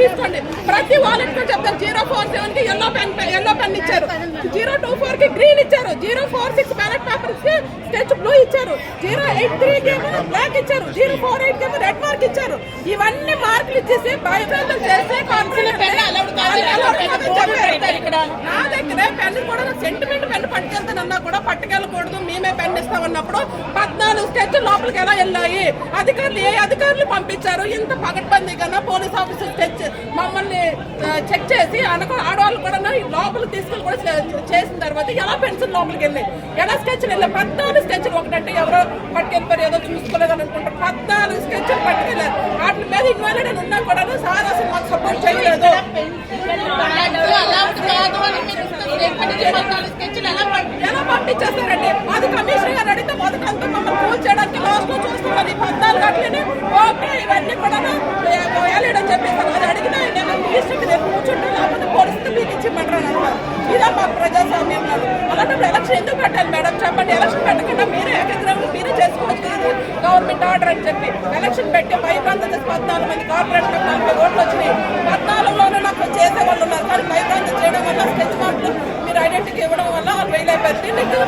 తీసుకోండి. ప్రతి వాలంటీర్ చెప్తారు జీరో ఫోర్ సెవెన్కి ఎల్లో పెన్ ఎల్లో పెన్ ఇచ్చారు. జీరో టూ ఫోర్కి గ్రీన్ ఇచ్చారు. జీరో ఫోర్ సిక్స్ బ్యాలెట్ పేపర్కి స్కెచ్ బ్లూ ఇచ్చారు. జీరో ఎయిట్ త్రీ కి ఏమో బ్లాక్ ఇచ్చారు. జీరో ఫోర్ ఎయిట్కి ఏమో రెడ్ మార్క్ ఇచ్చారు. ఇవన్నీ మార్కులు ఇచ్చేసి భయభ్రాంతులు చేస్తే కూడా నా దగ్గరే పెన్ను కూడా సెంటిమెంట్ పెన్ను పట్టుకెళ్తానన్నా కూడా పట్టుకెళ్ళకూడదు. మేమే పెన్ ఇస్తామన్నప్పుడు పద్నాలుగు స్కెచ్ లోపలికి ఎలా వెళ్ళాయి? అధికారులు ఏ అధికారులు పంపించారు? ఇంత పగడ్బందీగా పోలీస్ ఆఫీసర్ స్కెచ్ మమ్మల్ని చెక్ చేసి అనుకో ఆడవాళ్ళు కూడా లోపలికి తీసుకుని కూడా చే- చేసిన తర్వాత ఎలా పెన్సిల్ లోపలికి వెళ్ళాయి? ఎలా స్కెచ్లు వెళ్ళాయి? పద్నాలుగు స్కెచ్లు ఒకటంటే ఎవరో పట్టుకెళ్ళిపోయారు ఏదో చూసుకోలేదని అనుకుంటారు పద్నాలుగు స్కెచ్లు పట్టుకెళ్ళారు. వాటి మీద ఇన్వాలిడ్ అని ఉన్నా కూడా సార్ అసలు మాకు ఓకే ఇవన్నీ కూడా వేయలేడని చెప్పి అది అడిగినా నేను ఇష్టం రేపు కూర్చుంటూ లేకపోతే పోలీసులు మీకు ఇచ్చిమంటారు అంటారు ఇదా మా ప్రజాస్వామ్యం కాదు అలాంటప్పుడు ఎలక్షన్ ఎందుకు పెట్టాలి మేడం? చెప్పండి. ఎలక్షన్ పెట్టకుండా మీరే ఏకగ్రహం మీరే చేసుకోవచ్చు గవర్నమెంట్ ఆర్డర్ అని చెప్పి ఎలక్షన్ పెట్టి పై అంత చేసి పద్నాలుగు మంది కార్పొరేట్ నలభై ఓట్లు వచ్చినాయి. పద్నాలుగులోనే నాకు చేసే వాళ్ళు ఉన్నారు. కానీ పై ప్రాంతం చేయడం వల్ల స్కెచ్ మార్కులు మీరు ఐడెంటిటీ ఇవ్వడం వల్ల వాళ్ళు వేలైపోయింది నీకు